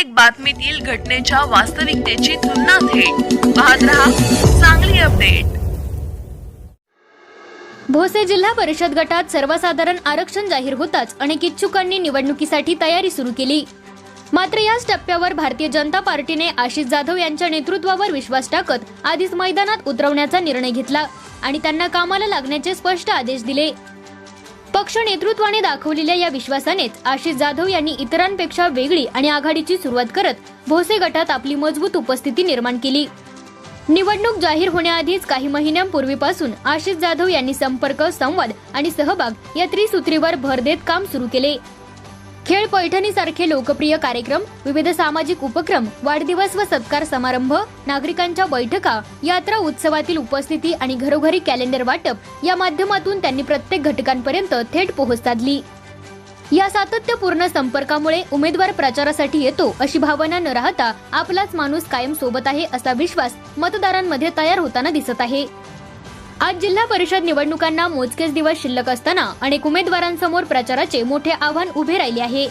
प्रत्येक बातमीतील घटनेच्या वास्तविकतेची तुलना थेट. पाहत रहा चांगली अपडेट. भोसे जिल्हा परिषद गटात सर्वसाधारण आरक्षण जाहीर होताच अनेक इच्छुकांनी निवडणुकीसाठी तयारी सुरू केली. मात्र याच टप्प्यावर भारतीय जनता पार्टीने आशिष जाधव यांच्या नेतृत्वावर विश्वास टाकत आधीच मैदानात उतरवण्याचा निर्णय घेतला आणि त्यांना कामाला लागण्याचे स्पष्ट आदेश दिले. पक्ष नेतृत्वाने दाखवलेल्या या विश्वासानेच आशिष जाधव यांनी इतरांपेक्षा वेगळी आणि आघाडीची सुरुवात करत भोसे गटात आपली मजबूत उपस्थिती निर्माण केली. निवडणूक जाहीर होण्याआधीच काही महिन्यांपूर्वीपासून आशिष जाधव यांनी संपर्क संवाद आणि सहभाग या त्रिसूत्रीवर भर देत काम सुरू केले. खेळ पैठणीसारखे लोकप्रिय कार्यक्रम विविध सामाजिक उपक्रम वाढदिवस व सत्कार समारंभ नागरिकांच्या बैठका यात्रा उत्सवातील उपस्थिती आणि घरोघरी कॅलेंडर वाटप या माध्यमातून त्यांनी प्रत्येक घटकांपर्यंत थेट पोहोच साधली. या सातत्यपूर्ण संपर्कामुळे उमेदवार प्रचारासाठी येतो अशी भावना न राहता आपलाच माणूस कायम सोबत आहे असा विश्वास मतदारांमध्ये तयार होताना दिसत आहे. आज जिल्हा परिषद निवडणुकांना मोजकेच दिवस शिल्लक असताना अनेक उमेदवारांसमोर प्रचाराचे मोठे आव्हान उभे राहिले आहे.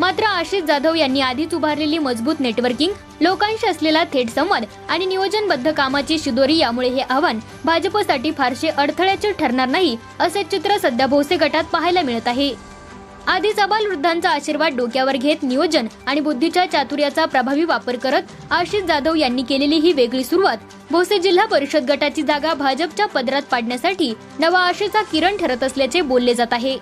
मात्र आशिष जाधव यांनी आधीच उभारलेली मजबूत नेटवर्किंग लोकांशी असलेला थेट संवाद आणि नियोजनबद्ध कामाची शिदोरी यामुळे हे आव्हान भाजपसाठी फारसे अडथळ्याचे ठरणार नाही असे चित्र सध्या भोसे गटात पाहायला मिळत आहे. आधीच अबालवृद्धांचा आशीर्वाद डोक्यावर घेत नियोजन आणि बुद्धीच्या चातुर्याचा प्रभावी वापर करत आशिष जाधव यांनी केलेली ही वेगळी सुरुवात. भोसे जिल्हा परिषद गटाची जागा भाजपच्या पदरात पाडण्यासाठी नवा आशेचा किरण ठरत असल्याचे बोलले जात आहे.